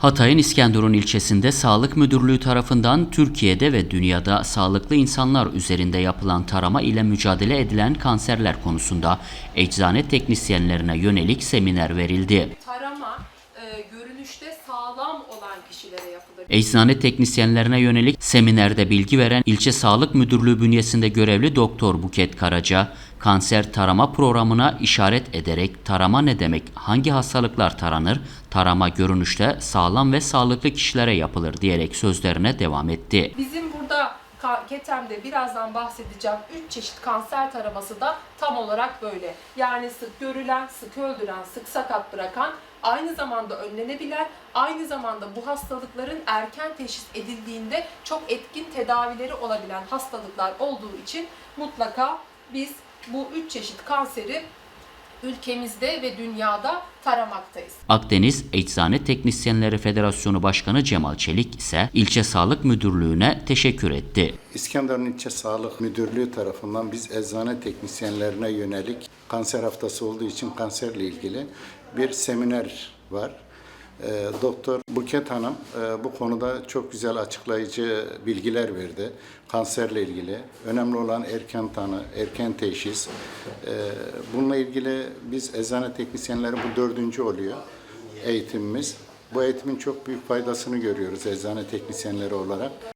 Hatay'ın İskenderun ilçesinde Sağlık Müdürlüğü tarafından Türkiye'de ve dünyada sağlıklı insanlar üzerinde yapılan tarama ile mücadele edilen kanserler konusunda eczane teknisyenlerine yönelik seminer verildi. Tarama e, görünüşte sağlam olan kişilere yapılır. Eczane teknisyenlerine yönelik seminerde bilgi veren İlçe Sağlık Müdürlüğü bünyesinde görevli Doktor Buket Karaca, kanser tarama programına işaret ederek tarama ne demek, hangi hastalıklar taranır, tarama görünüşte sağlam ve sağlıklı kişilere yapılır diyerek sözlerine devam etti. Bizim burada Ketem'de birazdan bahsedeceğim 3 çeşit kanser taraması da tam olarak böyle. Yani sık görülen, sık öldüren, sık sakat bırakan, aynı zamanda önlenebilen, aynı zamanda bu hastalıkların erken teşhis edildiğinde çok etkin tedavileri olabilen hastalıklar olduğu için mutlaka biz bu 3 çeşit kanseri ülkemizde ve dünyada taramaktayız. Akdeniz Eczane Teknisyenleri Federasyonu Başkanı Cemal Çelik ise ilçe sağlık müdürlüğüne teşekkür etti. İskenderun İlçe Sağlık Müdürlüğü tarafından biz eczane teknisyenlerine yönelik kanser haftası olduğu için kanserle ilgili bir seminer var. Ee, Doktor Buket Hanım e, bu konuda çok güzel açıklayıcı bilgiler verdi. Kanserle ilgili. Önemli olan erken tanı, erken teşhis. Ee, Bununla ilgili biz eczane teknisyenleri bu dördüncü oluyor eğitimimiz. Bu eğitimin çok büyük faydasını görüyoruz eczane teknisyenleri olarak.